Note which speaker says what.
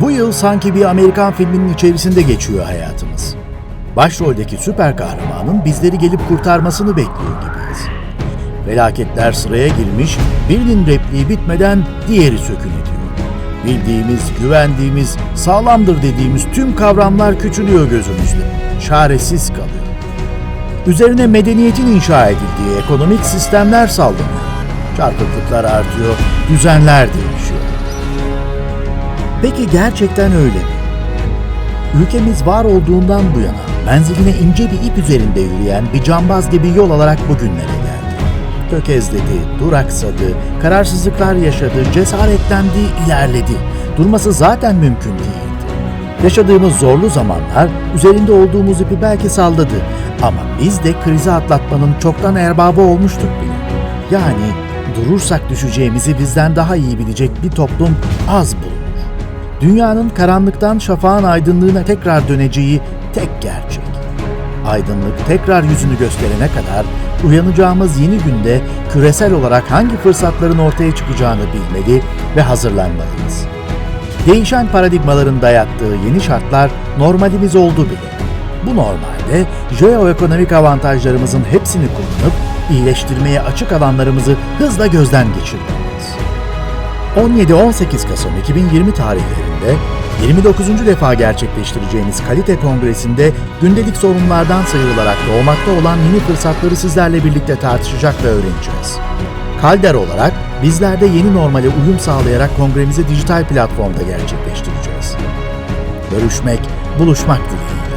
Speaker 1: Bu yıl sanki bir Amerikan filminin içerisinde geçiyor hayatımız. Başroldeki süper kahramanın bizleri gelip kurtarmasını bekliyor gibiyiz. Felaketler sıraya girmiş, birinin repliği bitmeden diğeri sökün ediyor. Bildiğimiz, güvendiğimiz, sağlamdır dediğimiz tüm kavramlar küçülüyor gözümüzde. Çaresiz kalıyor. Üzerine medeniyetin inşa edildiği ekonomik sistemler sallanıyor. Çarpıklıklar artıyor, düzenler değişiyor. Peki gerçekten öyle mi? Ülkemiz var olduğundan bu yana menziline ince bir ip üzerinde yürüyen bir cambaz gibi yol alarak bugünlere geldi. Tökezledi, duraksadı, kararsızlıklar yaşadı, cesaretlendi, ilerledi. Durması zaten mümkün değildi. Yaşadığımız zorlu zamanlar üzerinde olduğumuz ipi belki salladı ama biz de krizi atlatmanın çoktan erbabı olmuştuk bile. Yani durursak düşeceğimizi bizden daha iyi bilecek bir toplum az bulunur. Dünyanın karanlıktan şafağın aydınlığına tekrar döneceği tek gerçek. Aydınlık tekrar yüzünü gösterene kadar uyanacağımız yeni günde küresel olarak hangi fırsatların ortaya çıkacağını bilmeli ve hazırlanmalıyız. Değişen paradigmaların dayattığı yeni şartlar normalimiz oldu bile. Bu normalde jeoekonomik avantajlarımızın hepsini kullanıp iyileştirmeye açık alanlarımızı hızla gözden geçirmeliyiz. 17-18 Kasım 2020 tarihlerinde 29. defa gerçekleştireceğimiz Kalite Kongresi'nde gündelik sorunlardan sıyrılarak doğmakta olan yeni fırsatları sizlerle birlikte tartışacak ve öğreneceğiz. Kalder olarak bizler de yeni normale uyum sağlayarak kongremizi dijital platformda gerçekleştireceğiz. Görüşmek, buluşmak dileğiyle.